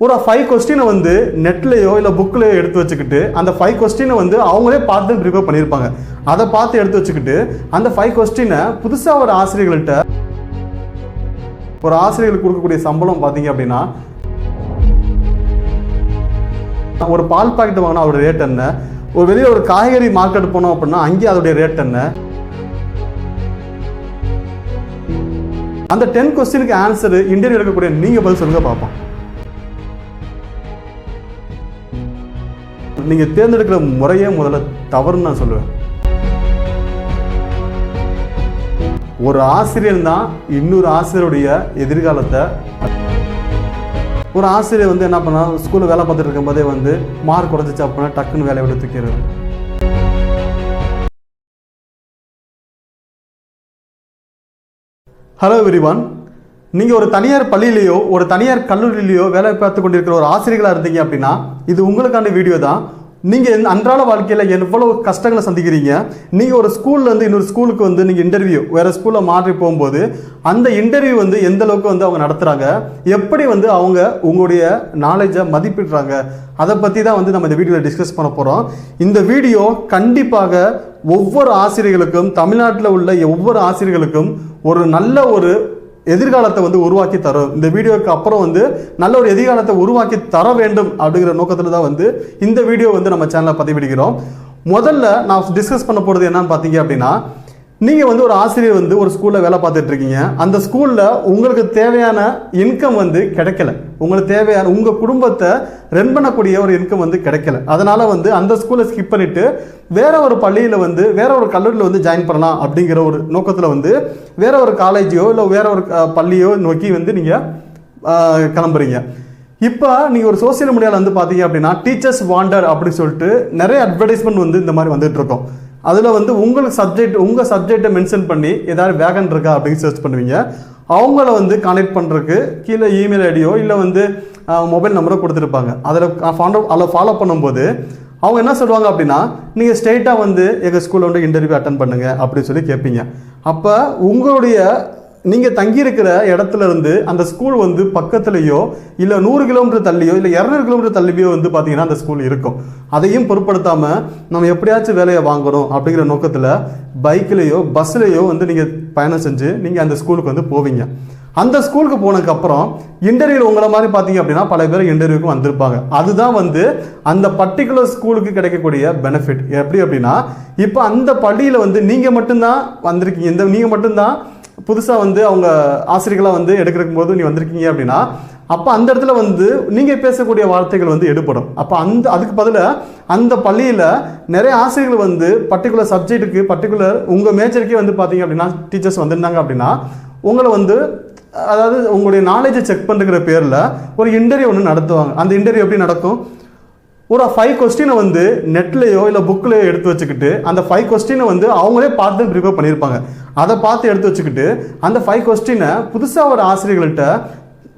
ஒரு ஃபைவ் கொஸ்டினை வந்து நெட்லேயோ இல்லை புக்லேயோ எடுத்து வச்சுக்கிட்டு அந்த ஃபைவ் கொஸ்டினை வந்து அவங்களே பார்த்து ப்ரிப்பேர் பண்ணியிருப்பாங்க அதை பார்த்து எடுத்து வச்சுக்கிட்டு அந்த ஃபைவ் கொஸ்டினை புதுசாக ஒரு ஆசிரியர்கள்ட்ட ஒரு ஆசிரியர்களுக்கு கொடுக்கக்கூடிய சம்பளம் பார்த்தீங்க அப்படின்னா ஒரு பால் பாக்கெட் வாங்கினா அதோட ரேட் என்ன? ஒரு வெளியே ஒரு காய்கறி மார்க்கெட் போனோம் அப்படின்னா அங்கேயே அதோடைய ரேட் என்ன? அந்த டென் கொஸ்டினுக்கு ஆன்சர் இன்டர்வியூ எடுக்கக்கூடிய நீங்கள் பதில் சொல்லுங்கள் பார்ப்போம் நீங்க தேர்ந்தெடுக்கிற முறையே முதல்ல தவறுன்னு நான் சொல்லுவேன். ஒரு ஆசிரியர் தான் இன்னொரு ஆசிரியருடைய எதிர்காலத்தை. ஒரு ஆசிரியர் வந்து என்ன பண்ணா ஸ்கூலில் வேலை பார்த்துட்டு இருக்கும்போதே வந்து மார்க் குறைஞ்சிச்சு அப்படின்னா டக்குன்னு வேலையை விட்டு தூக்கிறது ஹலோ எவ்ரிவான் நீங்கள் ஒரு தனியார் பள்ளியிலையோ ஒரு தனியார் கல்லூரியிலையோ வேலை பார்த்து கொண்டிருக்கிற ஒரு ஆசிரியர்களாக இருந்தீங்க அப்படின்னா இது உங்களுக்கான வீடியோ தான். நீங்கள் அன்றாட வாழ்க்கையில் எவ்வளவு கஷ்டங்களை சந்திக்கிறீங்க? நீங்கள் ஒரு ஸ்கூல்லேருந்து இன்னொரு ஸ்கூலுக்கு வந்து நீங்கள் இன்டர்வியூ வேறு ஸ்கூலில் மாற்றி போகும்போது அந்த இன்டர்வியூ வந்து எந்த அளவுக்கு வந்து அவங்க நடத்துகிறாங்க எப்படி வந்து அவங்க உங்களுடைய நாலேஜை மதிப்பிடுறாங்க? அதை பற்றி தான் வந்து நம்ம இந்த வீடியோவில் டிஸ்கஸ் பண்ண போகிறோம் இந்த வீடியோ கண்டிப்பாக ஒவ்வொரு ஆசிரியர்களுக்கும் தமிழ்நாட்டில் உள்ள ஒவ்வொரு ஆசிரியர்களுக்கும் ஒரு நல்ல ஒரு எதிர்காலத்தை வந்து உருவாக்கி தரும். இந்த வீடியோவுக்கு அப்புறம் வந்து நல்ல ஒரு எதிர்காலத்தை உருவாக்கி தர வேண்டும் அப்படிங்கிற நோக்கத்தில் தான் வந்து இந்த வீடியோ வந்து நம்ம சேனலில் பதிவிடுகிறோம். முதல்ல நான் டிஸ்கஸ் பண்ண போகிறது என்னன்னு பார்த்தீங்க அப்படின்னா நீங்கள் வந்து ஒரு ஆசிரியர் வந்து ஒரு ஸ்கூலில் வேலை பார்த்துட்டு இருக்கீங்க. அந்த ஸ்கூலில் உங்களுக்கு தேவையான இன்கம் வந்து கிடைக்கல. உங்களுக்கு தேவையான உங்கள் குடும்பத்தை ரன் பண்ணக்கூடிய ஒரு இன்கம் வந்து கிடைக்கல. அதனால் வந்து அந்த ஸ்கூலை ஸ்கிப் பண்ணிவிட்டு வேற ஒரு பள்ளியில் வந்து வேற ஒரு கல்லூரியில் வந்து ஜாயின் பண்ணலாம் அப்படிங்கிற ஒரு நோக்கத்தில் வந்து வேற ஒரு காலேஜையோ இல்லை வேற ஒரு பள்ளியோ நோக்கி வந்து நீங்கள் கிளம்புறீங்க. இப்போ நீங்கள் ஒரு சோஷியல் மீடியாவில் வந்து பார்த்தீங்க அப்படின்னா டீச்சர்ஸ் வாண்டர் அப்படின்னு சொல்லிட்டு நிறைய அட்வர்டைஸ்மெண்ட் வந்து இந்த மாதிரி வந்துட்டு இருக்கோம். அதில் வந்து உங்களுக்கு சப்ஜெக்ட் உங்கள் சப்ஜெக்டை மென்ஷன் பண்ணி ஏதாவது வேகன் இருக்கா அப்படின்னு சர்ச் பண்ணுவீங்க. அவங்கள வந்து கனெக்ட் பண்ணுறதுக்கு கீழே இமெயில் ஐடியோ இல்லை வந்து மொபைல் நம்பரோ கொடுத்துருப்பாங்க. அதில் ஃபாலோ அதில் ஃபாலோ பண்ணும்போது அவங்க என்ன சொல்லுவாங்க அப்படின்னா நீங்கள் ஸ்ட்ரெயிட்டாக வந்து எங்கள் ஸ்கூலில் வந்து இன்டர்வியூ அட்டன் பண்ணுங்க அப்படின்னு சொல்லி கேட்பீங்க. அப்போ உங்களுடைய நீங்கள் தங்கியிருக்கிற இடத்துல இருந்து அந்த ஸ்கூல் வந்து பக்கத்துலேயோ இல்லை நூறு கிலோமீட்டர் தள்ளியோ இல்லை இரநூறு கிலோமீட்டர் தள்ளியோ வந்து பார்த்தீங்கன்னா அந்த ஸ்கூல் இருக்கும். அதையும் பொருட்படுத்தாமல் நம்ம எப்படியாச்சும் வேலையை வாங்கணும் அப்படிங்கிற நோக்கத்தில் பைக்லேயோ பஸ்லேயோ வந்து நீங்கள் பயணம் செஞ்சு நீங்கள் அந்த ஸ்கூலுக்கு வந்து போவீங்க. அந்த ஸ்கூலுக்கு போனதுக்கப்புறம் இன்டர்வியூ உங்களை மாதிரி பார்த்தீங்க அப்படின்னா பல பேர் இன்டர்வியூக்கு வந்திருப்பாங்க. அதுதான் வந்து அந்த பர்டிகுலர் ஸ்கூலுக்கு கிடைக்கக்கூடிய பெனிஃபிட் எப்படி அப்படின்னா இப்போ அந்த பள்ளியில் வந்து நீங்கள் மட்டும்தான் வந்திருக்கீங்க. இந்த நீங்கள் மட்டும்தான் புதுசாக வந்து அவங்க ஆசிரியர்களாக வந்து எடுக்கிறக்கும் போது நீ வந்திருக்கீங்க அப்படின்னா அப்போ அந்த இடத்துல வந்து நீங்கள் பேசக்கூடிய வார்த்தைகள் வந்து எடுப்படும் அப்போ அந்த அதுக்கு பதிலாக அந்த பள்ளியில் நிறைய ஆசிரியர்கள் வந்து பர்டிகுலர் சப்ஜெக்ட்டுக்கு பர்டிகுலர் உங்கள் மேஜருக்கே வந்து பார்த்தீங்க அப்படின்னா டீச்சர்ஸ் வந்திருந்தாங்க அப்படின்னா உங்களை வந்து அதாவது உங்களுடைய நாலேஜை செக் பண்ணுற பேரில் ஒரு இன்டர்வியூ ஒன்று நடத்துவாங்க. அந்த இன்டர்வியூ எப்படி நடக்கும்? ஒரு ஃபைவ் கொஸ்டினை வந்து நெட்லேயோ இல்லை புக்லேயோ எடுத்து வச்சுக்கிட்டு அந்த ஃபைவ் கொஸ்டினை வந்து அவங்களே பார்த்து ப்ரிப்பேர் பண்ணியிருப்பாங்க அதை பார்த்து எடுத்து வச்சுக்கிட்டு அந்த ஃபைவ் கொஸ்டினை புதுசாக ஒரு ஆசிரியர்கள்ட்ட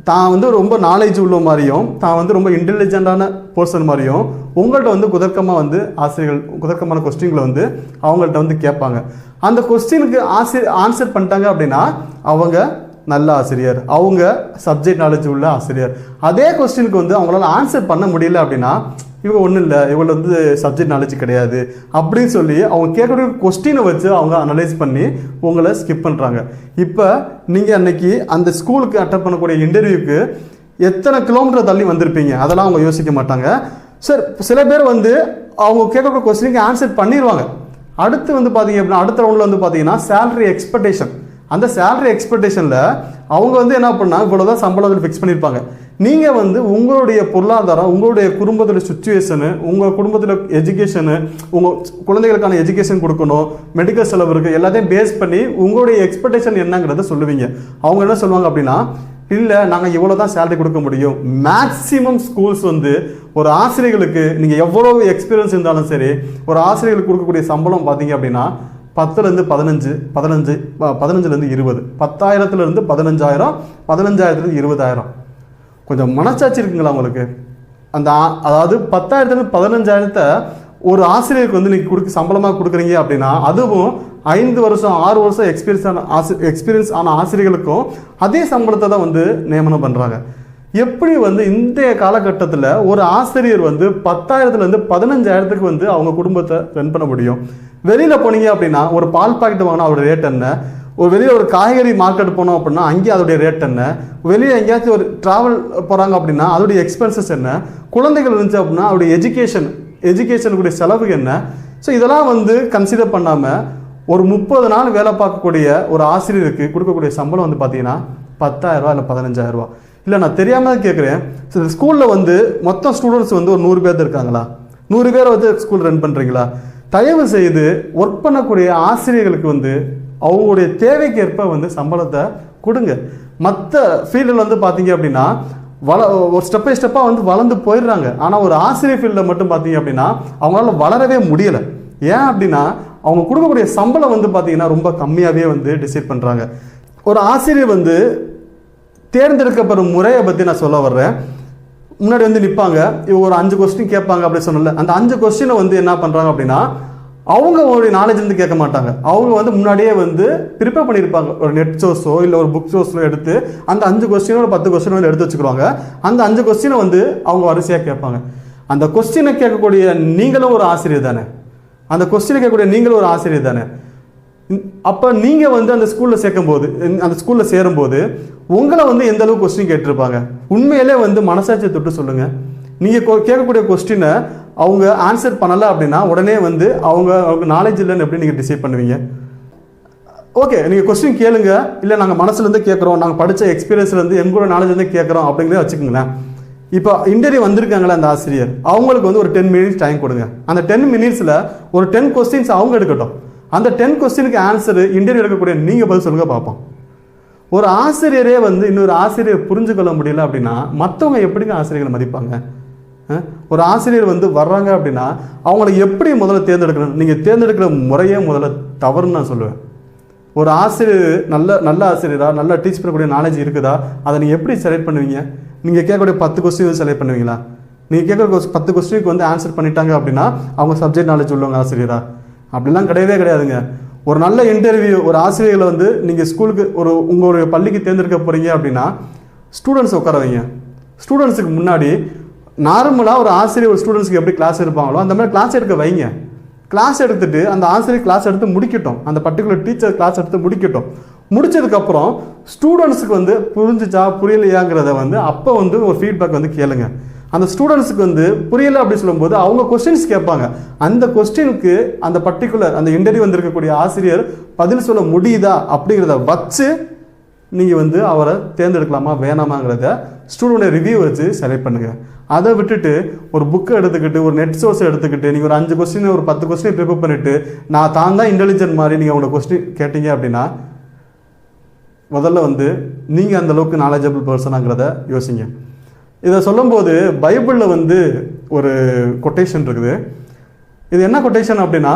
தான் வந்து ரொம்ப நாலேஜ் உள்ள மாதிரியும் தான் வந்து ரொம்ப இன்டெலிஜென்ட்டான பர்சன் மாதிரியும் உங்கள்கிட்ட வந்து குதர்க்கமாக வந்து ஆசிரியர்கள் குதர்க்கமான கொஸ்டின்களை வந்து அவங்கள்ட்ட வந்து கேட்பாங்க. அந்த கொஸ்டினுக்கு ஆசிரியர் ஆன்சர் பண்ணிட்டாங்க அப்படின்னா அவங்க நல்ல ஆசிரியர். அவங்க சப்ஜெக்ட் நாலேஜ் உள்ள ஆசிரியர். அதே கொஸ்டினுக்கு வந்து அவங்களால ஆன்சர் பண்ண முடியல அப்படின்னா இவங்க ஒன்றும் இல்லை. இவங்க வந்து சப்ஜெக்ட் நாலேஜ் கிடையாது. அப்படின்னு சொல்லி அவங்க கேட்கக்கூடிய கொஸ்டினை வச்சு அவங்க அனலைஸ் பண்ணி உங்களை ஸ்கிப் பண்ணுறாங்க இப்போ நீங்கள் அன்னைக்கு அந்த ஸ்கூலுக்கு அட்டன் பண்ணக்கூடிய இன்டர்வியூக்கு எத்தனை கிலோமீட்டர் தள்ளி வந்திருப்பீங்க? அதெல்லாம் அவங்க யோசிக்க மாட்டாங்க. சார் சில பேர் வந்து அவங்க கேட்கக்கூடிய கொஸ்டினுக்கு ஆன்சர் பண்ணிடுவாங்க அடுத்து வந்து பார்த்தீங்க அப்படின்னா அடுத்த ரவுண்டில் வந்து பார்த்தீங்கன்னா சேலரி எக்ஸ்பெக்டேஷன் அந்த சேலரி எக்ஸ்பெக்டேஷனில் அவங்க வந்து என்ன பண்ணா இவ்வளோதான் சம்பளத்தில் ஃபிக்ஸ் பண்ணியிருப்பாங்க நீங்கள் வந்து உங்களுடைய பொருளாதாரம் உங்களுடைய குடும்பத்தில் சுச்சுவேஷனு உங்கள் குடும்பத்தில் எஜுகேஷனு உங்கள் குழந்தைகளுக்கான எஜுகேஷன் கொடுக்கணும் மெடிக்கல் செலவு இருக்குது எல்லாத்தையும் பேஸ் பண்ணி உங்களுடைய எக்ஸ்பெக்டேஷன் என்னங்கிறத சொல்லுவீங்க. அவங்க என்ன சொல்லுவாங்க அப்படின்னா இல்லை நாங்கள் இவ்வளோ தான் சேலரி கொடுக்க முடியும். மேக்ஸிமம் ஸ்கூல்ஸ் வந்து ஒரு ஆசிரியர்களுக்கு நீங்கள் எவ்வளோ எக்ஸ்பீரியன்ஸ் இருந்தாலும் சரி ஒரு ஆசிரியர்களுக்கு கொடுக்கக்கூடிய சம்பளம் பார்த்தீங்க அப்படின்னா பத்துலேருந்து பதினஞ்சு பதினஞ்சு ப- பதினஞ்சுலேருந்து இருபது. பத்தாயிரத்துலேருந்து பதினஞ்சாயிரம் பதினஞ்சாயிரத்துலேருந்து இருபதாயிரம். கொஞ்சம் மனசாட்சி இருக்குங்களா உங்களுக்கு? அந்த அதாவது பத்தாயிரத்துலேருந்து பதினஞ்சாயிரத்தை ஒரு ஆசிரியருக்கு வந்து நீங்கள் கொடுக்க சம்பளமாக கொடுக்குறீங்க அப்படின்னா அதுவும் ஐந்து வருஷம் ஆறு வருஷம் எக்ஸ்பீரியன்ஸ் ஆன ஆசி எக்ஸ்பீரியன்ஸ் ஆன ஆசிரியர்களுக்கும் அதே சம்பளத்தை தான் வந்து நியமனம் பண்ணுறாங்க எப்படி வந்து இன்றைய காலகட்டத்தில் ஒரு ஆசிரியர் வந்து பத்தாயிரத்துலேருந்து பதினஞ்சாயிரத்துக்கு வந்து அவங்க குடும்பத்தை ரன் பண்ண முடியும்? வெளியில் போனீங்க அப்படின்னா ஒரு பால் பாக்கெட் வாங்கினா அவருடைய ரேட் என்ன? ஒரு வெளியில் ஒரு காய்கறி மார்க்கெட் போனோம் அப்படின்னா அங்கேயே அதோடைய ரேட் என்ன? வெளியே எங்கேயாச்சும் ஒரு ட்ராவல் போகிறாங்க அப்படின்னா அதோடைய எக்ஸ்பென்சஸ் என்ன? குழந்தைகள் இருந்துச்சு அப்படின்னா அவருடைய எஜுகேஷன் எஜுகேஷனுக்குடைய செலவு என்ன? ஸோ இதெல்லாம் வந்து கன்சிடர் பண்ணாமல் ஒரு முப்பது நாள் வேலை பார்க்கக்கூடிய ஒரு ஆசிரியருக்கு கொடுக்கக்கூடிய சம்பளம் வந்து பார்த்தீங்கன்னா பத்தாயிரரூவா இல்லை பதினஞ்சாயிரரூவா இல்லை நான் தெரியாமல் கேட்குறேன் ஸோ ஸ்கூலில் வந்து மொத்தம் ஸ்டூடெண்ட்ஸ் வந்து ஒரு நூறு பேர் இருக்காங்களா? நூறு பேரை வந்து ஸ்கூல் ரன் பண்ணுறீங்களா தயவு செய்து ஒர்க் பண்ணக்கூடிய ஆசிரியர்களுக்கு வந்து அவங்களுடைய தேவைக்கேற்ப வந்து சம்பளத்தை கொடுங்க. மற்ற ஃபீல்டில் வந்து பார்த்தீங்க அப்படின்னா வள ஒரு ஸ்டெப் பை ஸ்டெப்பாக வந்து வளர்ந்து போயிடுறாங்க. ஆனால் ஒரு ஆசிரியர் ஃபீல்டில் மட்டும் பார்த்தீங்க அப்படின்னா அவங்களால வளரவே முடியலை. ஏன் அப்படின்னா அவங்க கொடுக்கக்கூடிய சம்பளம் வந்து பார்த்தீங்கன்னா ரொம்ப கம்மியாகவே வந்து டிசைட் பண்ணுறாங்க ஒரு ஆசிரியர் வந்து தேர்ந்தெடுக்கப்படும் முறையை பற்றி நான் சொல்ல வர்றேன். முன்னாடி வந்து நிற்பாங்க இவங்க ஒரு அஞ்சு கொஸ்டின் கேட்பாங்க அப்படின்னு சொன்னல அந்த அஞ்சு கொஸ்டினை வந்து என்ன பண்ணுறாங்க அப்படின்னா அவங்க ஒரு நாலேஜ் வந்து கேட்க மாட்டாங்க. அவங்க வந்து முன்னாடியே வந்து ப்ரிப்பேர் பண்ணியிருப்பாங்க. ஒரு நெட் சோர்ஸோ இல்லை ஒரு புக் சோர்ஸோ எடுத்து அந்த அஞ்சு கொஸ்டினோ ஒரு பத்து கொஸ்டின் வந்து எடுத்து வச்சுக்கிறாங்க அந்த அஞ்சு கொஸ்டினை வந்து அவங்க வரிசையாக கேட்பாங்க. அந்த கொஸ்டினை கேட்கக்கூடிய நீங்களும் ஒரு ஆசிரியர் தானே. அந்த கொஸ்டினை கேட்கக்கூடிய நீங்களும் ஒரு ஆசிரியர் தானே. அப்போ நீங்கள் வந்து அந்த ஸ்கூலில் சேர்க்கும்போது அந்த ஸ்கூலில் சேரும்போது உங்களை வந்து எந்த அளவுக்கு கொஸ்டின் கேட்டிருப்பாங்க? உண்மையிலே வந்து மனசாட்சியை தொட்டு சொல்லுங்கள் நீங்கள் கேட்கக்கூடிய கொஸ்டினை அவங்க ஆன்சர் பண்ணலை அப்படின்னா உடனே வந்து அவங்க அவங்க நாலேஜ் இல்லைன்னு எப்படி நீங்கள் டிசைட் பண்ணுவீங்க? ஓகே நீங்கள் கொஸ்டின் கேளுங்க. இல்லை நாங்கள் மனசுலேருந்து கேட்குறோம். நாங்கள் படித்த எக்ஸ்பீரியன்ஸ்லேருந்து எங்களோட நாலேஜ்லேருந்து கேட்குறோம் அப்படிங்கிறத வச்சுக்கோங்களேன். இப்போ இன்டர்வியூ வந்திருக்காங்களே அந்த ஆசிரியர். அவங்களுக்கு வந்து ஒரு டென் மினிட்ஸ் டைம் கொடுங்க. அந்த டென் மினிட்ஸில் ஒரு டென் கொஸ்டின்ஸ் அவங்க எடுக்கட்டும். அந்த டென் கொஸ்டினுக்கு ஆன்சர் இன்டர்வியூ எடுக்கக்கூடிய நீங்கள் பதில் சொல்லுங்கள் பார்ப்போம். ஒரு ஆசிரியரே வந்து இன்னொரு ஆசிரியர் புரிஞ்சு கொள்ள முடியல அப்படின்னா மற்றவங்க எப்படிங்க ஆசிரியர்களை மதிப்பாங்க? ஒரு ஆசிரியர் வந்து வர்றாங்க அப்படின்னா அவங்கள எப்படி முதல்ல தேர்ந்தெடுக்கணும்? நீங்கள் தேர்ந்தெடுக்கிற முறையே முதல்ல தவறுன்னு நான் சொல்லுவேன். ஒரு ஆசிரியர் நல்ல நல்ல ஆசிரியரா நல்லா டீச் பண்ணக்கூடிய நாலேஜ் இருக்குதா? அதை நீங்கள் எப்படி செலக்ட் பண்ணுவீங்க? நீங்கள் கேட்கக்கூடிய பத்து கொஸ்டின் செலக்ட் பண்ணுவீங்களா? நீங்கள் கேட்குற பத்து கொஸ்டினுக்கு வந்து ஆன்சர் பண்ணிட்டாங்க அப்படின்னா அவங்க சப்ஜெக்ட் நாலேஜ் உள்ளவங்க ஆசிரியரா? அப்படிலாம் கிடையவே கிடையாதுங்க. ஒரு நல்ல இன்டர்வியூ ஒரு ஆசிரியர்களை வந்து நீங்கள் ஸ்கூலுக்கு ஒரு உங்களுடைய பள்ளிக்கு தேர்ந்தெடுக்க போகிறீங்க அப்படின்னா ஸ்டூடெண்ட்ஸ் உட்கார வைங்க. ஸ்டூடெண்ட்ஸுக்கு முன்னாடி நார்மலாக ஒரு ஆசிரியர் ஒரு ஸ்டூடெண்ட்ஸுக்கு எப்படி கிளாஸ் எடுப்பாங்களோ அந்த மாதிரி கிளாஸ் எடுக்க வைங்க. கிளாஸ் எடுத்துட்டு அந்த ஆசிரியர் கிளாஸ் எடுத்து முடிக்கட்டும். அந்த பர்டிகுலர் டீச்சர் கிளாஸ் எடுத்து முடிக்கட்டும். முடிச்சதுக்கப்புறம் ஸ்டூடெண்ட்ஸுக்கு வந்து புரிஞ்சிச்சா புரியலையாங்கிறத வந்து அப்போ வந்து ஒரு ஃபீட்பேக் வந்து கேளுங்க. அந்த ஸ்டூடெண்ட்ஸுக்கு வந்து புரியல அப்படின்னு சொல்லும்போது அவங்க கொஸ்டின்ஸ் கேட்பாங்க. அந்த கொஸ்டினுக்கு அந்த பர்டிகுலர் அந்த இன்டர்வியூ வந்திருக்கக்கூடிய ஆசிரியர் பதில் சொல்ல முடியுதா அப்படிங்கிறத வச்சு நீங்கள் வந்து அவரை தேர்ந்தெடுக்கலாமா வேணாமாங்கிறத ஸ்டூடெண்ட் ரிவ்யூ வச்சு செலக்ட் பண்ணுங்கள் அதை விட்டுட்டு ஒரு புக்கை எடுத்துக்கிட்டு ஒரு நெட் சோர்ஸ் எடுத்துக்கிட்டு நீங்கள் ஒரு அஞ்சு கொஸ்டின் ஒரு பத்து கொஸ்டின் ப்ரிப்பேர் பண்ணிவிட்டு நான் தான் தான் இன்டெலிஜென்ட் மாதிரி நீங்கள் அவங்களோட கொஸ்டின் கேட்டீங்க அப்படின்னா முதல்ல வந்து நீங்கள் அந்த அளவுக்கு நாலேஜபிள் பர்சனாங்கிறத யோசிங்க. இதை சொல்லும்போது பைபிளில் வந்து ஒரு கொட்டேஷன் இருக்குது. இது என்ன கொட்டேஷன் அப்படின்னா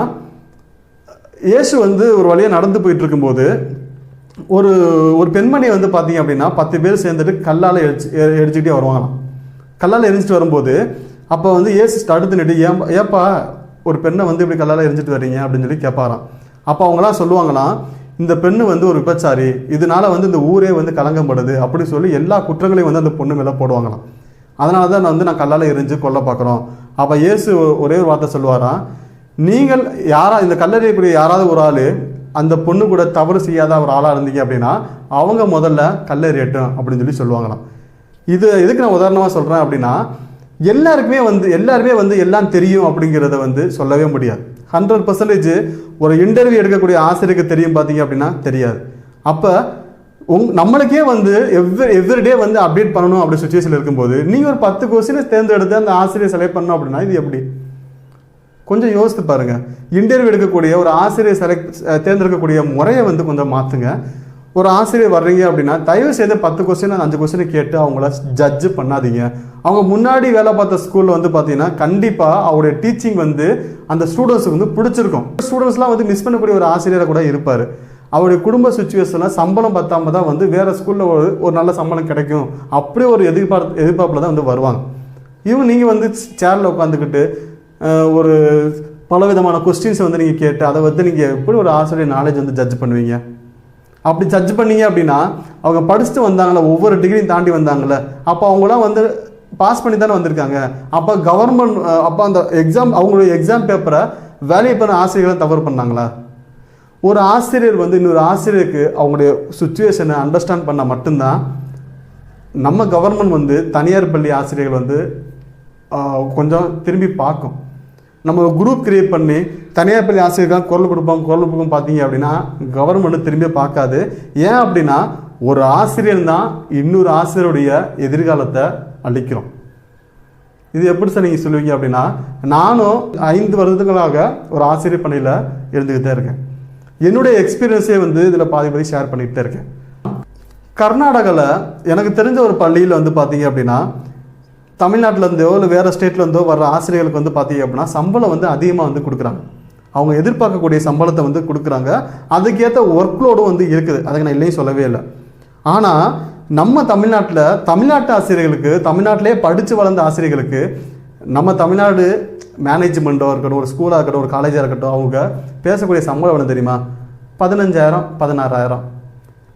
இயேசு வந்து ஒரு வழியாக நடந்து போயிட்டு இருக்கும்போது ஒரு ஒரு பெண்மணி வந்து பார்த்தீங்க அப்படின்னா பத்து பேர் சேர்ந்துட்டு கல்லால் எரிச்சு எரிச்சுக்கிட்டே வருவாங்களாம். கல்லால் எரிஞ்சிட்டு வரும்போது அப்போ வந்து ஏசு தடுத்து நிட்டு ஏன் ஏப்பா ஒரு பெண்ணை வந்து இப்படி கல்லால் எரிஞ்சிட்டு வரீங்க அப்படின்னு சொல்லி கேட்பாராம். அப்போ அவங்களாம் சொல்லுவாங்களாம் இந்த பெண்ணு வந்து ஒரு விபச்சாரி இதனால வந்து இந்த ஊரே வந்து கலங்கப்படுது அப்படின்னு சொல்லி எல்லா குற்றங்களையும் வந்து அந்த பொண்ணு மேலே போடுவாங்களாம். அதனால தான் நான் வந்து நான் கல்லால் எரிஞ்சு கொல்ல பார்க்குறோம். அப்போ இயேசு ஒரே ஒரு வார்த்தை சொல்லுவாராம் நீங்கள் யாரா இந்த கல்லறியக்கூடிய யாராவது ஒரு ஆள் அந்த பொண்ணு கூட தவறு செய்யாத ஒரு ஆளாக இருந்தீங்க அப்படின்னா அவங்க முதல்ல கல்லறியட்டும் அப்படின்னு சொல்லி சொல்லுவாங்களாம். இது எதுக்கு நான் உதாரணமாக சொல்கிறேன் அப்படின்னா எல்லாருக்குமே வந்து எல்லாருமே வந்து எல்லாம் தெரியும் அப்படிங்கிறத வந்து சொல்லவே முடியாது. ஹண்ட்ரட் பர்சன்டேஜ் ஒரு இன்டர்வியூ எடுக்கக்கூடிய ஆசிரியருக்கு தெரியும் பார்த்தீங்க அப்படின்னா தெரியாது. அப்போ உங் நம்மளுக்கே வந்து எவ்ரி எவ்ரி டே வந்து அப்டேட் பண்ணணும் அப்படி சுச்சுவேஷன் இருக்கும்போது நீங்கள் ஒரு பத்து கொஸ்டினை தேர்ந்தெடுத்து அந்த ஆசிரியர் செலக்ட் பண்ணணும் அப்படின்னா இது எப்படி? கொஞ்சம் யோசித்து பாருங்க. இன்டர்வியூ எடுக்கக்கூடிய ஒரு ஆசிரியர் செலக்ட் தேர்ந்தெடுக்கக்கூடிய முறையை வந்து கொஞ்சம் மாற்றுங்க ஒரு ஆசிரியர் வர்றீங்க அப்படின்னா தயவு செய்து பத்து கொஸ்டின் அஞ்சு கொஸ்டினை கேட்டு அவங்கள ஜட்ஜ் பண்ணாதீங்க. அவங்க முன்னாடி வேலை பார்த்த ஸ்கூலில் வந்து பார்த்தீங்கன்னா கண்டிப்பாக அவருடைய டீச்சிங் வந்து அந்த ஸ்டூடெண்ட்ஸுக்கு வந்து பிடிச்சிருக்கும். ஸ்டூடெண்ட்ஸ்லாம் வந்து மிஸ் பண்ணக்கூடிய ஒரு ஆசிரியராக கூட இருப்பார். அவருடைய குடும்ப சுச்சுவேஷனில் சம்பளம் பத்தாம தான் வந்து வேறு ஸ்கூலில் ஒரு ஒரு நல்ல சம்பளம் கிடைக்கும். அப்படி ஒரு எதிர்பார்ப்பு எதிர்பார்ப்பில் தான் வந்து வருவாங்க. இவன் நீங்கள் வந்து சேரில் உட்காந்துக்கிட்டு ஒரு ஒரு பலவிதமான கொஸ்டின்ஸை வந்து நீங்கள் கேட்டு அதை வந்து நீங்கள் எப்படி ஒரு ஆசிரியர் நாலேஜ் வந்து ஜட்ஜ் பண்ணுவீங்க? அப்படி ஜட்ஜ் பண்ணீங்க அப்படின்னா அவங்க படிச்சுட்டு வந்தாங்களே ஒவ்வொரு டிகிரியும் தாண்டி வந்தாங்களே அப்போ அவங்களாம் வந்து பாஸ் பண்ணி தானே வந்திருக்காங்க. அப்போ கவர்மெண்ட் அப்போ அந்த எக்ஸாம் அவங்களுடைய எக்ஸாம் பேப்பரை வேல்யூ பண்ண ஆசிரியர்களை தவறு பண்ணாங்களா? ஒரு ஆசிரியர் வந்து இன்னொரு ஆசிரியருக்கு அவங்களுடைய சுச்சுவேஷனை அண்டர்ஸ்டாண்ட் பண்ணால் மட்டும்தான் நம்ம கவர்மெண்ட் வந்து தனியார் பள்ளி ஆசிரியர்கள் வந்து கொஞ்சம் திரும்பி பார்க்கும். நம்ம குரூப் கிரியேட் பண்ணி தனியார் பள்ளி ஆசிரியர்கள் குரல் கொடுப்பாங்க குரல் கொடுப்போம் பார்த்தீங்க அப்படின்னா கவர்மெண்ட் திரும்பி பார்க்காது. ஏன் அப்படின்னா ஒரு ஆசிரியர் தான் இன்னொரு ஆசிரியருடைய எதிர்காலத்தை அளிக்கிறோம். இது எப்படி சார் நீங்கள் சொல்லுவீங்க அப்படின்னா நானும் ஐந்து வருடங்களாக ஒரு ஆசிரியர் பணியில் இருந்துக்கிட்டே இருக்கேன். என்னுடைய எக்ஸ்பீரியன்ஸே வந்து இதில் பாதி பாதி ஷேர் பண்ணிக்கிட்டே இருக்கேன். கர்நாடகாவில் எனக்கு தெரிஞ்ச ஒரு பள்ளியில் வந்து பார்த்தீங்க அப்படின்னா தமிழ்நாட்டிலேருந்தோ இல்லை வேறு ஸ்டேட்லேருந்தோ வர்ற ஆசிரியர்களுக்கு வந்து பார்த்தீங்க அப்படின்னா சம்பளம் வந்து அதிகமாக வந்து கொடுக்குறாங்க. அவங்க எதிர்பார்க்கக்கூடிய சம்பளத்தை வந்து கொடுக்குறாங்க. அதுக்கேற்ற ஒர்க் லோடும் வந்து இருக்குது. அதுக்கு நான் இல்லையும் சொல்லவே இல்லை. ஆனால் நம்ம தமிழ்நாட்டில் தமிழ்நாட்டு ஆசிரியர்களுக்கு தமிழ்நாட்டிலே படித்து வளர்ந்த ஆசிரியர்களுக்கு நம்ம தமிழ்நாடு மேனேஜ்மெண்ட்டோ இருக்கட்டும் ஒரு ஸ்கூலாக இருக்கட்டும் ஒரு காலேஜாக இருக்கட்டும் அவங்க பேசக்கூடிய சம்பளம் எவ்வளோ தெரியுமா? பதினஞ்சாயிரம் பதினாறாயிரம்.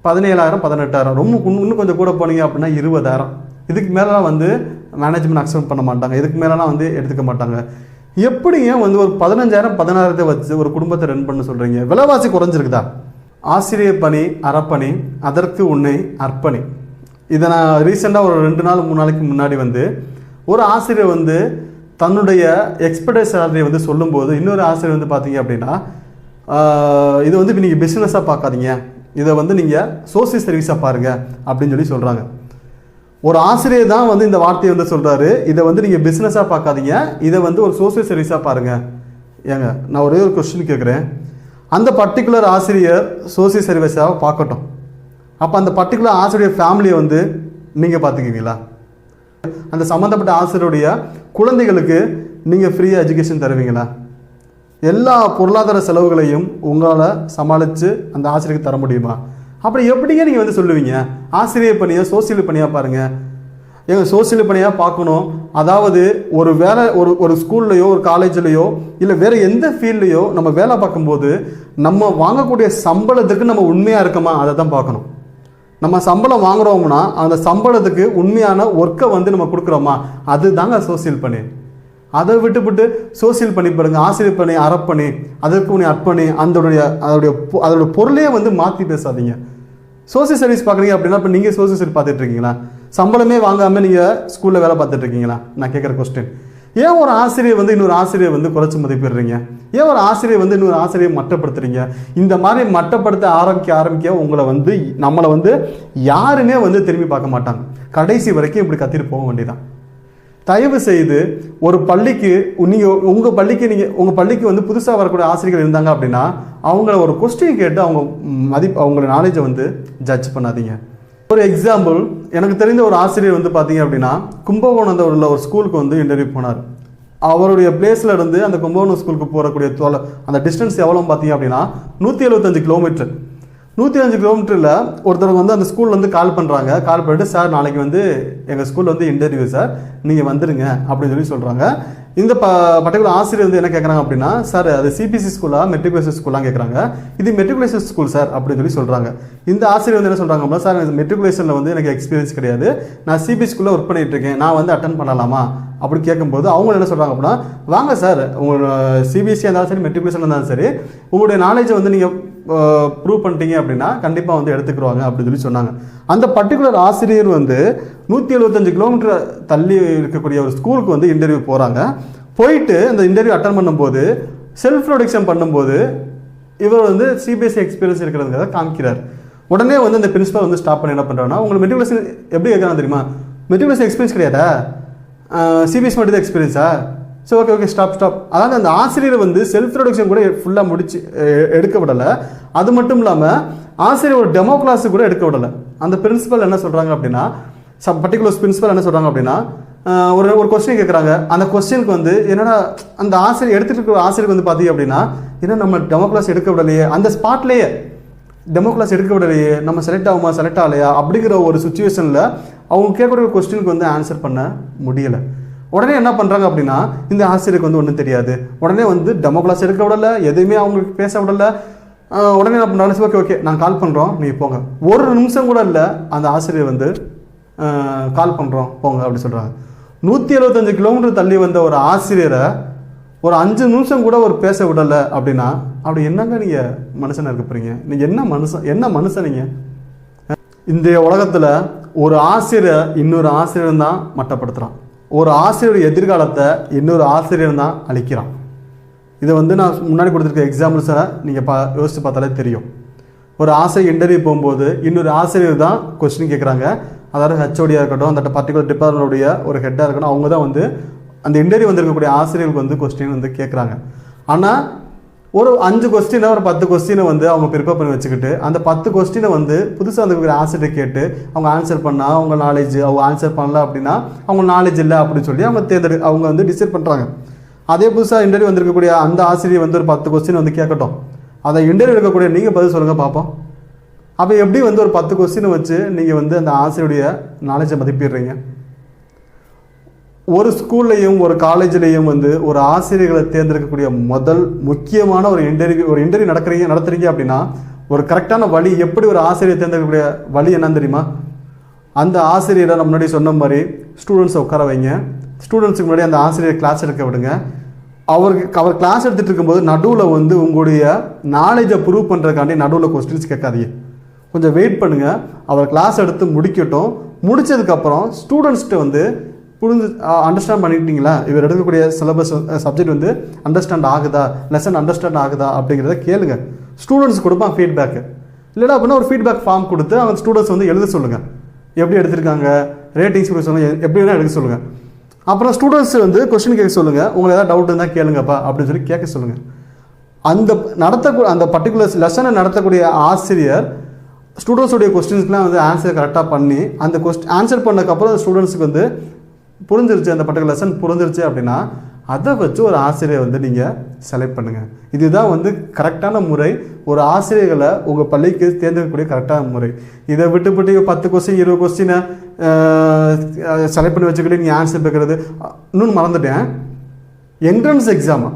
பதினேழாயிரம் பதினெட்டாயிரம். ரொம்ப இன்னும் இன்னும் கொஞ்சம் கூட போனீங்க அப்படின்னா இருபதாயிரம். இதுக்கு மேலலாம் வந்து மேனேஜ்மெண்ட் அக்செப்ட் பண்ண மாட்டாங்க. இதுக்கு மேலெலாம் வந்து எடுத்துக்க மாட்டாங்க. எப்படிங்க வந்து ஒரு பதினஞ்சாயிரம் பதினாயிரத்தை வச்சு ஒரு குடும்பத்தை ரன் பண்ண சொல்கிறீங்க விலைவாசி குறைஞ்சிருக்குதா? ஆசிரியர் பணி அறப்பணி அதற்கு உன்னை அர்ப்பணி. இதை நான் ரீசெண்டாக ஒரு ரெண்டு நாள் மூணு நாளைக்கு முன்னாடி வந்து ஒரு ஆசிரியர் வந்து தன்னுடைய எக்ஸ்பர்டைஸ் சேலரியை வந்து சொல்லும்போது இன்னொரு ஆசிரியர் வந்து பார்த்தீங்க அப்படின்னா இதை இது வந்து நீங்கள் பிஸ்னஸாக பார்க்காதீங்க. இதை வந்து நீங்கள் சோசியல் சர்வீஸாக பாருங்கள் அப்படின்னு சொல்லி சொல்கிறாங்க ஒரு ஆசிரியர் தான் வந்து இந்த வார்த்தையை வந்து சொல்கிறாரு இதை வந்து நீங்கள் பிஸ்னஸாக பார்க்காதீங்க. இதை வந்து ஒரு சோசியல் சர்வீஸாக பாருங்கள் ஏங்க நான் ஒரே ஒரு கொஸ்டின் கேட்குறேன். அந்த பர்டிகுலர் ஆசிரியர் சோசியல் சர்வீஸாக பார்க்கட்டும். அப்போ அந்த பர்டிகுலர் ஆசிரியர் ஃபேமிலியை வந்து நீங்கள் பார்த்துக்குவீங்களா? அந்த சம்மந்தப்பட்ட ஆசிரியருடைய குழந்தைகளுக்கு நீங்கள் ஃப்ரீயாக எஜுகேஷன் தருவீங்களா? எல்லா பொருளாதார செலவுகளையும் உங்களால் சமாளித்து அந்த ஆசிரியருக்கு தர முடியுமா? அப்படி எப்படிங்க நீங்கள் வந்து சொல்லுவீங்க? ஆசிரியர் பணியை சோசியல் பணியாக பாருங்கள் எங்கள் சோசியல் பணியாக பார்க்கணும். அதாவது ஒரு வேலை ஒரு ஒரு ஸ்கூல்லையோ ஒரு காலேஜ்லேயோ இல்லை வேறு எந்த ஃபீல்ட்லேயோ நம்ம வேலை பார்க்கும்போது நம்ம வாங்கக்கூடிய சம்பளத்துக்கு நம்ம உண்மையாக இருக்கோமா? அதை தான் பார்க்கணும். நம்ம சம்பளம் வாங்குறோம்னா அந்த சம்பளத்துக்கு உண்மையான ஒர்க்கை வந்து நம்ம கொடுக்குறோமா? அதுதாங்க சோசியல் பணி. அதை விட்டுவிட்டு சோசியல் பண்ணி பாருங்க ஆசிரியர் பணி அறப்பணி அதற்கு உன்னை அர்ப்பணி அதோடைய அதோடைய பொ- அதோட பொருளையே வந்து மாற்றி பேசாதீங்க. சோசியல் சர்வீஸ் பார்க்குறீங்க அப்படின்னா இப்போ நீங்கள் சோசியல் சர்வீஸ் பார்த்துட்டு இருக்கீங்களா? சம்பளமே வாங்காமல் நீங்கள் ஸ்கூலில் வேலை பார்த்துட்டு இருக்கீங்களா? நான் கேட்குற கொஸ்டின் ஏன் ஒரு ஆசிரியர் வந்து இன்னொரு ஆசிரியர் வந்து குறைச்சி மதிப்பிடுறீங்க? ஏன் ஒரு ஆசிரியர் வந்து இன்னொரு ஆசிரியர் மட்டப்படுத்துறீங்க? இந்த மாதிரி மட்டப்படுத்த ஆரம்பிக்க ஆரம்பிக்க உங்களை வந்து நம்மளை வந்து யாருமே வந்து திரும்பி பார்க்க மாட்டாங்க. கடைசி வரைக்கும் இப்படி கத்திட்டு போக வேண்டியதான் தயவு செய்து ஒரு பள்ளிக்கு நீங்கள் உங்கள் பள்ளிக்கு நீங்கள் உங்கள் பள்ளிக்கு வந்து புதுசாக வரக்கூடிய ஆசிரியர்கள் இருந்தாங்க அப்படின்னா அவங்கள ஒரு கொஸ்டின் கேட்டு அவங்க மதிப்பு அவங்களோட நாலேஜை வந்து ஜட்ஜ் பண்ணாதீங்க. ஒரு எக்ஸாம்பிள் எனக்கு தெரிந்த ஒரு ஆசிரியர் வந்து பார்த்தீங்க அப்படின்னா கும்பகோணம் உள்ள ஒரு ஸ்கூலுக்கு வந்து இன்டர்வியூ போனார். அவருடைய பிளேஸில் இருந்து அந்த கும்பகோணம் ஸ்கூலுக்கு போகக்கூடிய தொலை அந்த டிஸ்டன்ஸ் எவ்வளோ பார்த்தீங்க அப்படின்னா நூற்றி எழுபத்தஞ்சு கிலோமீட்டர் நூற்றி அஞ்சு கிலோமீட்டரில் ஒருத்தவங்க வந்து அந்த ஸ்கூல்லேருந்து கால் பண்ணுறாங்க கால் பண்ணிட்டு சார் நாளைக்கு வந்து எங்கள் ஸ்கூலில் வந்து இன்டர்வியூ சார். நீங்கள் வந்துடுங்க அப்படின்னு சொல்லி சொல்கிறாங்க இந்த ப பர்டிகுலர் ஆசிரியர் வந்து என்ன கேட்குறாங்க அப்படின்னா சார் அது சிபிசி ஸ்கூலா மெட்ரிகுலேஷன் ஸ்கூலாக கேட்குறாங்க இது மெட்ரிகுலேஷன் ஸ்கூல் சார் அப்படின்னு சொல்லி சொல்கிறாங்க இந்த ஆசிரியர் வந்து என்ன சொல்கிறாங்க அப்படின்னா சார் மெட்ரிகுலேஷனில் வந்து எனக்கு எக்ஸ்பீரியன்ஸ் கிடையாது. நான் சிபிஎஸ் ஸ்கூலில் ஒர்க் பண்ணிட்டு இருக்கேன். நான் வந்து அட்டன் பண்ணலாமா? அப்படி கேட்கும்போது அவங்க என்ன சொல்கிறாங்க அப்படின்னா வாங்க சார் உங்களோட சிபிஎஸ்சி இருந்தாலும் சரி மெட்ரிகுலேஷன் இருந்தாலும் சரி உங்களுடைய நாலேஜை வந்து நீங்கள் ப்ரூவ் பண்ணிட்டீங்க அப்படின்னா கண்டிப்பாக வந்து எடுத்துக்கிடுவாங்க அப்படின்னு சொல்லி சொன்னாங்க. அந்த பர்டிகுலர் ஆசிரியர் வந்து நூற்றி எழுபத்தஞ்சு கிலோமீட்டர் தள்ளி இருக்கக்கூடிய ஒரு ஸ்கூலுக்கு வந்து இன்டர்வியூ போகிறாங்க போயிட்டு அந்த இன்டர்வியூ அட்டன் பண்ணும்போது செல்ஃப் ப்ரொடக்ஷன் பண்ணும்போது இவர் வந்து சிபிஎஸ்சி எக்ஸ்பீரியன்ஸ் இருக்கிறதுங்கிறத காமிக்கிறார். உடனே வந்து அந்த பிரின்சிபல் வந்து ஸ்டாப் பண்ணி என்ன பண்ணுறாங்கன்னா உங்களுக்கு மெட்ரிகுலேஷன் எப்படி கேட்குறாங்க தெரியுமா? மெட்ரிகுலேஷன் எக்ஸ்பீரியன்ஸ் கிடையாதா? சிபிஎஸ் மட்டும் தான் எக்ஸ்பீரியன்ஸா so okay okay staff staff அதாவது அந்த ஆசிரியர் வந்து செல்ஃப் ப்ரொடக்ஷன் கூட ஃபுல்லாக முடிச்சு எடுக்க விடலை. அது மட்டும் இல்லாமல் ஆசிரியர் ஒரு டெமோ கிளாஸ் கூட எடுக்க விடலை. அந்த பிரின்ஸிபல் என்ன சொல்கிறாங்க அப்படின்னா சம் பர்டிகுலர் பிரின்சிபல் என்ன சொல்கிறாங்க அப்படின்னா ஒரு ஒரு கொஸ்டின் கேட்குறாங்க அந்த கொஸ்டினுக்கு வந்து என்னடா அந்த ஆசிரியர் எடுத்துகிட்டு இருக்கிற ஆசிரியர் வந்து பார்த்தீங்க அப்படின்னா என்ன நம்ம டெமோ கிளாஸ் எடுக்க விடலையே? அந்த ஸ்பாட்லேயே டெமோ கிளாஸ் எடுக்க விடலையே? நம்ம செலக்ட் ஆகுமா செலக்ட் ஆகலையா? அப்படிங்கிற ஒரு சுச்சுவேஷனில் அவங்க கேட்கக்கூடிய கொஸ்டினுக்கு வந்து ஆன்சர் பண்ண முடியலை. உடனே என்ன பண்ணுறாங்க அப்படின்னா இந்த ஆசிரியருக்கு வந்து ஒன்றும் தெரியாது. உடனே வந்து டெமோ கிளாஸ் எடுக்க விடலை எதுவுமே அவங்களுக்கு பேச விடலை. உடனே என்ன பண்ணுறாங்க ஓகே ஓகே நான் கால் பண்ணுறோம் நீங்கள் போங்க. ஒரு நிமிஷம் கூட இல்லை அந்த ஆசிரியர் வந்து கால் பண்ணுறோம் போங்க அப்படி சொல்கிறாங்க நூற்றி எழுபத்தஞ்சு கிலோமீட்டர் தள்ளி வந்த ஒரு ஆசிரியரை ஒரு அஞ்சு நிமிஷம் கூட ஒரு பேச விடலை அப்படின்னா அப்படி என்னங்க நீங்கள் மனுஷனாக இருக்க போகிறீங்க நீங்கள் என்ன மனுஷன் என்ன மனுஷன் நீங்கள் உலகத்தில் ஒரு ஆசிரியர் இன்னொரு ஆசிரியர் தான் மட்டப்படுத்துகிறான் ஒரு ஆசிரியர் எதிர்காலத்தை இன்னொரு ஆசிரியர் தான் அழிக்கிறான். இதை வந்து நான் முன்னாடி கொடுத்துருக்க எக்ஸாம்பிள்ஸை நீங்கள் பா யோசித்து பார்த்தாலே தெரியும். ஒரு ஆசிரியர் இன்டர்வியூ போகும்போது இன்னொரு ஆசிரியர் தான் கொஸ்டின் கேட்குறாங்க அதாவது ஹெச்ஓடியாக இருக்கட்டும் அந்த பர்டிகுலர் டிபார்ட்மெண்ட்டுடைய ஒரு ஹெட்டாக இருக்கட்டும் அவங்க தான் வந்து அந்த இன்டர்வியூ வந்திருக்கக்கூடிய ஆசிரியர்களுக்கு வந்து கொஸ்டின் வந்து கேட்குறாங்க ஆனால் ஒரு அஞ்சு கொஸ்டினை ஒரு பத்து கொஸ்டினை வந்து அவங்க ப்ரிப்பேர் பண்ணி வச்சுக்கிட்டு அந்த பத்து கொஸ்டினை வந்து புதுசாக வந்துருக்கிற ஆசிரியர் கேட்டு அவங்க ஆன்சர் பண்ணால் அவங்க நாலேஜ் அவங்க ஆன்சர் பண்ணல அப்படின்னா அவங்க நாலேஜ் இல்லை அப்படின்னு சொல்லி அவங்க தேர்ந்தெடு அவங்க வந்து டிசைட் பண்ணுறாங்க அதே புதுசாக இன்டர்வியூ வந்திருக்கக்கூடிய அந்த ஆசிரியர் வந்து ஒரு பத்து கொஸ்டின் வந்து கேட்கட்டும். அதை இன்டர்வியூ எடுக்கக்கூடிய நீங்கள் பதில் சொல்லுங்கள் பார்ப்போம் அப்போ எப்படி வந்து ஒரு பத்து கொஸ்டின் வச்சு நீங்கள் வந்து அந்த ஆசிரியருடைய நாலேஜை மதிப்பிடுறீங்க? ஒரு ஸ்கூல்லையும் ஒரு காலேஜ்லேயும் வந்து ஒரு ஆசிரியர்களை தேர்ந்தெடுக்கக்கூடிய முதல் முக்கியமான ஒரு இன்டர்வியூ ஒரு இன்டர்வியூ நடக்கிறீங்க நடத்துறீங்க அப்படின்னா ஒரு கரெக்டான வழி எப்படி ஒரு ஆசிரியர் தேர்ந்தெடுக்கக்கூடிய வழி என்னன்னு தெரியுமா? அந்த ஆசிரியரை நம்ம முன்னாடி சொன்ன மாதிரி ஸ்டூடெண்ட்ஸை உட்கார வைங்க. ஸ்டூடெண்ட்ஸுக்கு முன்னாடி அந்த ஆசிரியர் கிளாஸ் எடுக்க விடுங்க. அவருக்கு அவர் கிளாஸ் எடுத்துகிட்டு இருக்கும்போது நடுவில் வந்து உங்களுடைய நாலேஜை ப்ரூவ் பண்ணுறதுக்காண்டி நடுவில் கொஸ்டின்ஸ் கேட்காதீங்க. கொஞ்சம் வெயிட் பண்ணுங்கள் அவர் கிளாஸ் எடுத்து முடிக்கட்டும். முடித்ததுக்கப்புறம் ஸ்டூடெண்ட்ஸ்கிட்ட வந்து புரிஞ்சு அண்டர்ஸ்டாண்ட் பண்ணிட்டீங்களா? இவர் எடுக்கக்கூடிய சிலபஸ் சப்ஜெக்ட் வந்து அண்டர்ஸ்டாண்ட் ஆகுதா? லெசன் அண்டர்ஸ்டாண்ட் ஆகுதா? அப்படிங்கிறத கேளுங்க. ஸ்டூடெண்ட்ஸ் கொடுப்பான் ஃபீட்பேக்கு இல்லைடா அப்படின்னா ஒரு ஃபீட்பேக் ஃபார்ம் கொடுத்து அவங்க ஸ்டூடெண்ட்ஸ் வந்து எழுத சொல்லுங்கள் எப்படி எடுத்திருக்காங்க? ரேட்டிங்ஸ் கொடுக்க சொல்லுங்கள் எப்படி வேணால் எடுக்க சொல்லுங்கள் அப்புறம் ஸ்டூடெண்ட்ஸ் வந்து கொஸ்டின் கேட்க சொல்லுங்கள் உங்களுக்கு ஏதாவது டவுட் இருந்தால் கேளுங்கப்பா அப்படின்னு சொல்லி கேட்க சொல்லுங்கள் அந்த நடத்தக்கூடிய அந்த பர்டிகுலர் லெசனை நடத்தக்கூடிய ஆசிரியர் ஸ்டூடெண்ட்ஸுடைய கொஸ்டின்ஸ்க்குலாம் வந்து ஆன்சர் கரெக்டாக பண்ணி அந்த கொஸ்ட் ஆன்சர் பண்ணக்கப்புறம் ஸ்டூடெண்ட்ஸுக்கு வந்து புரிஞ்சிருச்சு அந்த பர்டிகுலர் லெசன் புரிஞ்சிருச்சு அப்படின்னா அதை வச்சு ஒரு ஆசிரியரை வந்து நீங்கள் செலக்ட் பண்ணுங்கள் இதுதான் வந்து கரெக்டான முறை. ஒரு ஆசிரியர்களை உங்கள் பள்ளிக்கு தேர்ந்தெடுக்கக்கூடிய கரெக்டான முறை. இதை விட்டு விட்டு பத்து கொஸ்டின் இருபது கொஸ்டினை செலக்ட் பண்ணி வச்சுக்கிட்டு நீங்கள் ஆன்சர் பேக்கிறது இன்னொன்று மறந்துட்டேன். என்ட்ரன்ஸ் எக்ஸாம்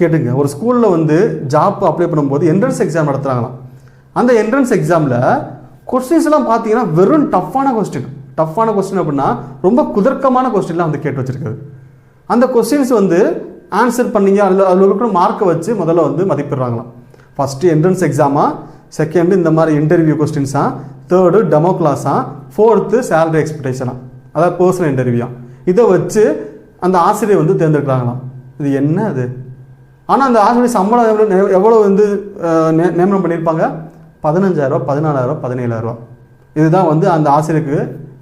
கேட்டுங்க. ஒரு ஸ்கூலில் வந்து ஜாப் அப்ளை பண்ணும்போது என்ட்ரன்ஸ் எக்ஸாம் நடத்துகிறாங்களாம் அந்த என்ட்ரன்ஸ் எக்ஸாமில் கொஸ்டின்ஸ்லாம் பார்த்தீங்கன்னா வெறும் டஃப்பான கொஸ்டின் டஃப்பான கொஸ்டின் அப்படின்னா ரொம்ப குதர்க்கமான கொஸ்டின்லாம் வந்து கேட்டு வச்சிருக்காரு. அந்த கொஸ்டின்ஸ் வந்து ஆன்சர் பண்ணீங்க அதில் அதில் இருக்கிற மார்க்கை வச்சு முதல்ல வந்து மதிப்பிடுறாங்களாம். ஃபஸ்ட்டு என்ட்ரன்ஸ் எக்ஸாமா செகண்டு இந்த மாதிரி இன்டர்வியூ கொஸ்டின்ஸா தேர்டு டெமோ கிளாஸா ஃபோர்த்து சேலரி எக்ஸ்பெக்டேஷனா அதாவது பர்சனல் இன்டர்வியூ இதை வச்சு அந்த ஆசிரியர் வந்து தேர்ந்தெடுக்கிறாங்களாம். இது என்ன அது? ஆனால் அந்த ஆசிரியர் சம்பளம் எவ்வளோ எவ்வளோ வந்து நே- நியமனம் பண்ணியிருப்பாங்க? பதினஞ்சாயிரரூவா பதினாலாயிரரூவா பதினேழாயிரரூவா இதுதான் வந்து அந்த ஆசிரியருக்கு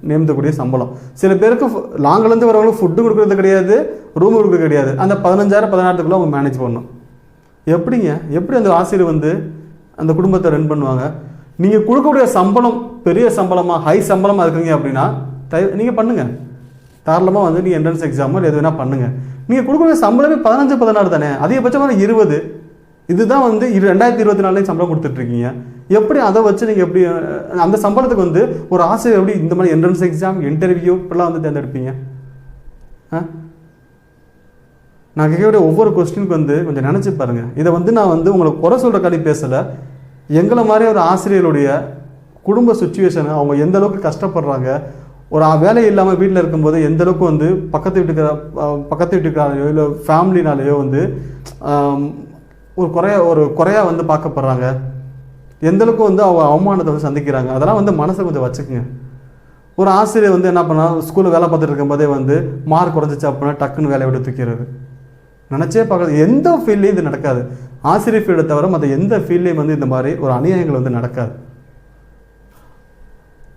நியமித்தக்கூடிய சம்பளம். சில பேருக்கு லாங்கிலேருந்து வரவங்களுக்கு ஃபுட்டு கொடுக்குறது கிடையாது ரூம் கொடுக்குறது கிடையாது. அந்த பதினஞ்சாயிரம் பதினாயிரத்துக்குள்ள அவங்க மேனேஜ் பண்ணணும். எப்படிங்க? எப்படி அந்த ஆசிரியர் வந்து அந்த குடும்பத்தை ரன் பண்ணுவாங்க? நீங்கள் கொடுக்கக்கூடிய சம்பளம் பெரிய சம்பளமாக ஹை சம்பளமாக இருக்குங்க அப்படின்னா தய நீங்கள் பண்ணுங்கள் தாராளமாக வந்து நீங்கள் என்ட்ரன்ஸ் எக்ஸாமோ எது வேணால் பண்ணுங்கள் நீங்கள் கொடுக்கக்கூடிய சம்பளமே பதினஞ்சு பதினாறு தானே? அதிகபட்சமான இருபது. இதுதான் வந்து இரு ரெண்டாயிரத்தி இருபத்தி நாலுலேயும் சம்பளம் கொடுத்துட்ருக்கீங்க எப்படி அதை வச்சு நீங்கள் எப்படி அந்த சம்பளத்துக்கு வந்து ஒரு ஆசிரியர் எப்படி இந்த மாதிரி என்ட்ரன்ஸ் எக்ஸாம் இன்டர்வியூ இப்படிலாம் வந்து தேர்ந்தெடுப்பீங்க? நான் கேட்கக்கூடிய ஒவ்வொரு கொஸ்டினுக்கு வந்து கொஞ்சம் நினச்சி பாருங்க. இதை வந்து நான் வந்து உங்களை குறை சொல்கிற காடி பேசலை. எங்களை மாதிரி ஒரு ஆசிரியருடைய குடும்ப சுச்சுவேஷனை அவங்க எந்த அளவுக்கு கஷ்டப்படுறாங்க ஒரு வேலை இல்லாமல் வீட்டில் இருக்கும்போது எந்த அளவுக்கு வந்து பக்கத்து வீட்டுக்கார பக்கத்து வீட்டுக்காரையோ இல்லை ஃபேமிலினாலேயோ வந்து ஒரு குறைய ஒரு குறையாக வந்து பார்க்கப்படுறாங்க. எந்தளவுக்கு வந்து அவங்க அவமானத்தை வந்து சந்திக்கிறாங்க அதெல்லாம் வந்து மனசை கொஞ்சம் வச்சுக்கோங்க. ஒரு ஆசிரியர் வந்து என்ன பண்ணால் ஸ்கூலில் வேலை பார்த்துட்டு இருக்கும்போதே வந்து மார்க் குறைஞ்சிச்சு அப்படின்னா டக்குன்னு வேலையை விட்டு தூக்கிறது நினச்சே பார்க்குறது எந்த ஃபீல்ட்லேயும் இது நடக்காது. ஆசிரியர் ஃபீல்டை தவிர மற்ற எந்த ஃபீல்ட்லேயும் வந்து இந்த மாதிரி ஒரு அநியாயங்கள் வந்து நடக்காது.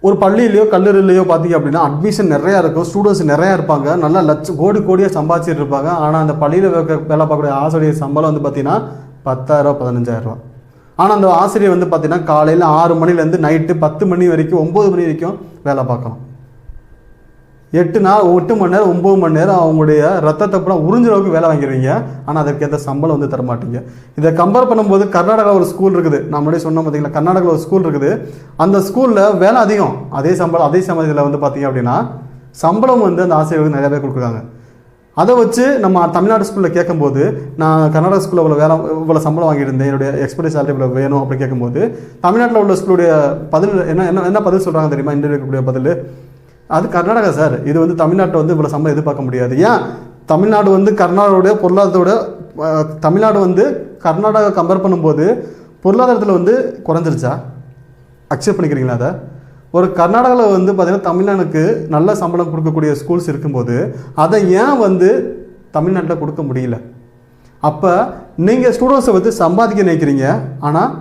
ஒரு பள்ளியிலையோ கல்லூரியிலையோ பார்த்தீங்க அப்படின்னா அட்மிஷன் நிறையா இருக்கும் ஸ்டூடெண்ட்ஸ் நிறையா இருப்பாங்க நல்லா லட்சம் கோடி கோடியாக சம்பாதிச்சிட்டு இருப்பாங்க. ஆனால் அந்த பள்ளியில் வேலை பார்க்கக்கூடிய ஆசிரியர் சம்பளம் வந்து பார்த்தீங்கன்னா பத்தாயிரம் பதினஞ்சாயிரரூவா ஆனால் அந்த ஆசிரியர் வந்து பார்த்தீங்கன்னா காலையில் ஆறு மணிலேருந்து நைட்டு பத்து மணி வரைக்கும் ஒம்பது மணி வரைக்கும் வேலை பார்க்கணும் எட்டு நாள் எட்டு மணி நேரம் ஒம்பது மணி நேரம் அவங்களுடைய ரத்தத்தை பூரா உறிஞ்ச அளவுக்கு வேலை வாங்கிடுவீங்க. ஆனால் அதற்கேற்ற சம்பளம் வந்து தரமாட்டீங்க. இதை கம்பேர் பண்ணும்போது கர்நாடகாவில் ஒரு ஸ்கூல் இருக்குது. நான் முன்னாடி சொன்ன பார்த்தீங்களா கர்நாடகாவில் ஒரு ஸ்கூல் இருக்குது. அந்த ஸ்கூலில் வேலை அதிகம். அதே சம்பளம் அதே சமயத்தில் வந்து பார்த்தீங்க அப்படின்னா சம்பளம் வந்து அந்த ஆசிரியர்களுக்கு நிறைய பேர் கொடுக்குறாங்க. அதை வச்சு நம்ம தமிழ்நாடு ஸ்கூலில் கேட்கும்போது நான் கர்நாடகா ஸ்கூலில் இவ்வளோ வேலை இவ்வளோ சம்பளம் வாங்கியிருந்தேன் என்னுடைய எக்ஸ்பெக்ட் சேலரி இவ்வளோ வேணும் அப்படி கேட்கும்போது தமிழ்நாட்டில் உள்ள ஸ்கூலுடைய பதில் என்ன என்ன என்ன பதில் சொல்கிறாங்க தெரியுமா? இந்தியாவில் இருக்கக்கூடிய பதில். அது கர்நாடகா சார் இது வந்து தமிழ்நாட்டை வந்து இவ்வளோ சம்பளம் எதிர்பார்க்க முடியாது. ஏன்? தமிழ்நாடு வந்து கர்நாடகோடைய பொருளாதாரத்தோட தமிழ்நாடு வந்து கர்நாடகா கம்பேர் பண்ணும்போது பொருளாதாரத்தில் வந்து குறைஞ்சிருச்சா? அக்செப்ட் பண்ணிக்கிறீங்களா அதை? ஒரு கர்நாடகாவில் வந்து பார்த்திங்கன்னா தமிழ்நாடுக்கு நல்ல சம்பளம் கொடுக்கக்கூடிய ஸ்கூல்ஸ் இருக்கும்போது அதை ஏன் வந்து தமிழ்நாட்டில் கொடுக்க முடியல? அப்போ நீங்கள் ஸ்டூடெண்ட்ஸை வந்து சம்பாதிக்க நினைக்கிறீங்க ஆனால்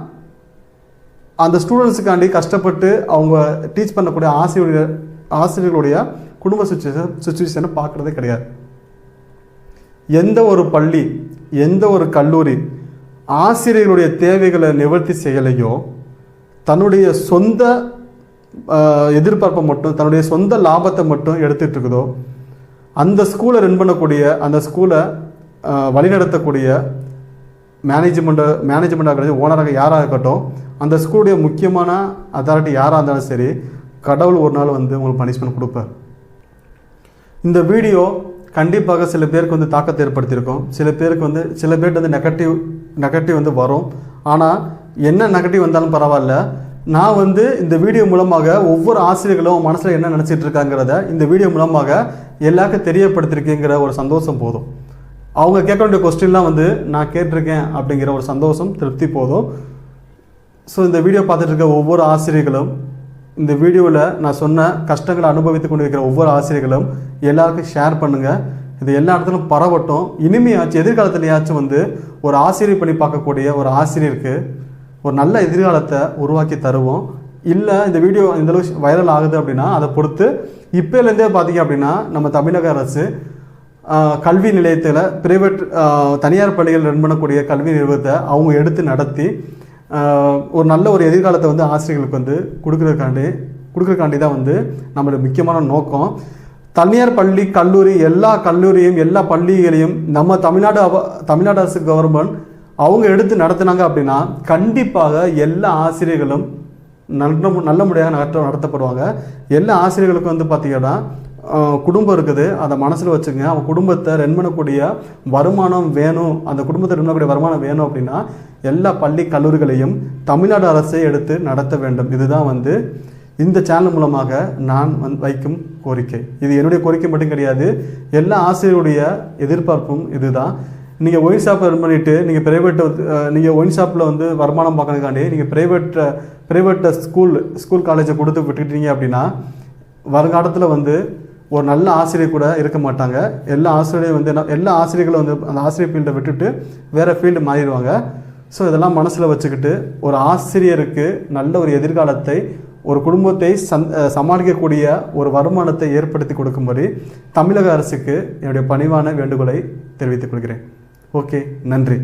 அந்த ஸ்டூடெண்ட்ஸுக்காண்டி கஷ்டப்பட்டு அவங்க டீச் பண்ணக்கூடிய ஆசிரியர் ஆசிரியர்களுடைய குடும்ப சுச்சுவேஷன் சுச்சுவேஷனை பார்க்குறதே கிடையாது. எந்த ஒரு பள்ளி எந்த ஒரு கல்லூரி ஆசிரியர்களுடைய தேவைகளை நிவர்த்தி செய்யலையோ தன்னுடைய சொந்த எதிர்பார்ப்பை மட்டும் தன்னுடைய சொந்த லாபத்தை மட்டும் எடுத்துட்டு இருக்குதோ அந்த ஸ்கூலை ரன் பண்ணக்கூடிய அந்த ஸ்கூலை வழிநடத்தக்கூடிய மேனேஜ்மெண்ட்டு மேனேஜ்மெண்ட்டாக இருக்கட்டும் ஓனராக யாராக இருக்கட்டும் அந்த ஸ்கூலுடைய முக்கியமான அத்தாரிட்டி யாராக இருந்தாலும் சரி கடவுள் ஒரு நாள் வந்து உங்களுக்கு பனிஷ்மெண்ட் கொடுப்பார். இந்த வீடியோ கண்டிப்பாக சில பேருக்கு வந்து தாக்கத்தை ஏற்படுத்தியிருக்கும். சில பேருக்கு வந்து சில பேர்கிட்ட வந்து நெகட்டிவ் நெகட்டிவ் வந்து வரும். ஆனால் என்ன நெகட்டிவ் வந்தாலும் பரவாயில்ல. நான் வந்து இந்த வீடியோ மூலமாக ஒவ்வொரு ஆசிரியர்களும் மனசில் என்ன நினச்சிட்டு இருக்காங்கிறத இந்த வீடியோ மூலமாக எல்லாருக்கும் தெரியப்படுத்திருக்கேங்கிற ஒரு சந்தோஷம் போதும். அவங்க கேட்க வேண்டிய கொஸ்டின்லாம் வந்து நான் கேட்டிருக்கேன் அப்படிங்கிற ஒரு சந்தோஷம் திருப்தி போதும். ஸோ இந்த வீடியோ பார்த்துட்டு இருக்க ஒவ்வொரு ஆசிரியர்களும் இந்த வீடியோவில் நான் சொன்ன கஷ்டங்களை அனுபவித்து கொண்டு இருக்கிற ஒவ்வொரு ஆசிரியர்களும் எல்லாருக்கும் ஷேர் பண்ணுங்கள் இது எல்லா இடத்துலையும் பரவட்டும். இனிமையாச்சும் எதிர்காலத்துலையாச்சும் வந்து ஒரு ஆசிரியர் பணி பார்க்கக்கூடிய ஒரு ஆசிரியருக்கு ஒரு நல்ல எதிர்காலத்தை உருவாக்கி தருவோம். இல்லை இந்த வீடியோ இந்த வைரல் ஆகுது அப்படின்னா அதை பொறுத்து இப்போலேருந்தே பார்த்தீங்க அப்படின்னா நம்ம தமிழக அரசு கல்வி நிலையத்தில் பிரைவேட் தனியார் பள்ளிகள் ரன் பண்ணக்கூடிய கல்வி நிறுவனத்தை அவங்க எடுத்து நடத்தி ஒரு நல்ல ஒரு எதிர்காலத்தை வந்து ஆசிரியர்களுக்கு வந்து கொடுக்குறதுக்காண்டி கொடுக்குறக்காண்டி தான் வந்து நம்மளோட முக்கியமான நோக்கம். தனியார் பள்ளி கல்லூரி எல்லா கல்லூரியும் எல்லா பள்ளிகளையும் நம்ம தமிழ்நாடு தமிழ்நாடு அரசு கவர்மெண்ட் அவங்க எடுத்து நடத்தினாங்க அப்படின்னா கண்டிப்பாக எல்லா ஆசிரியர்களும் நல்ல மு- நல்ல முறையாக நடத்த நடத்தப்படுவாங்க. எல்லா ஆசிரியர்களுக்கும் வந்து பார்த்தீங்கன்னா குடும்பம் இருக்குது. அதை மனசில் வச்சுங்க. அவங்க குடும்பத்தை ரன் பண்ணக்கூடிய வருமானம் வேணும். அந்த குடும்பத்தை ரன் பண்ணக்கூடிய வருமானம் வேணும் அப்படின்னா எல்லா பள்ளி கல்லூரிகளையும் தமிழ்நாடு அரசே எடுத்து நடத்த வேண்டும். இதுதான் வந்து இந்த சேனல் மூலமாக நான் வந்து வைக்கும் கோரிக்கை. இது என்னுடைய கோரிக்கை மட்டும் கிடையாது. எல்லா ஆசிரியருடைய எதிர்பார்ப்பும் இதுதான். நீங்கள் ஒயின் ஷாப்பில் ரன் பண்ணிவிட்டு நீங்கள் ப்ரைவேட் நீங்கள் ஒயின் ஷாப்பில் வந்து வருமானம் பார்க்கறதுக்காண்டி நீங்கள் ப்ரைவேட் ப்ரைவேட்டை ஸ்கூல் ஸ்கூல் காலேஜை கொடுத்து விட்டுட்டீங்க அப்படின்னா வருங்காலத்தில் வந்து ஒரு நல்ல ஆசிரியர் கூட இருக்க மாட்டாங்க. எல்லா ஆசிரியரையும் வந்து என்ன எல்லா ஆசிரியர்களும் வந்து அந்த ஆசிரியர் ஃபீல்டை விட்டுட்டு வேறு ஃபீல்டு மாறிடுவாங்க. ஸோ இதெல்லாம் மனசில் வச்சுக்கிட்டு ஒரு ஆசிரியருக்கு நல்ல ஒரு எதிர்காலத்தை ஒரு குடும்பத்தை சந் சமாளிக்கக்கூடிய ஒரு வருமானத்தை ஏற்படுத்தி கொடுக்கும்படி தமிழக அரசுக்கு என்னுடைய பணிவான வேண்டுகோளை தெரிவித்துக் கொள்கிறேன். ஓகே நன்றி.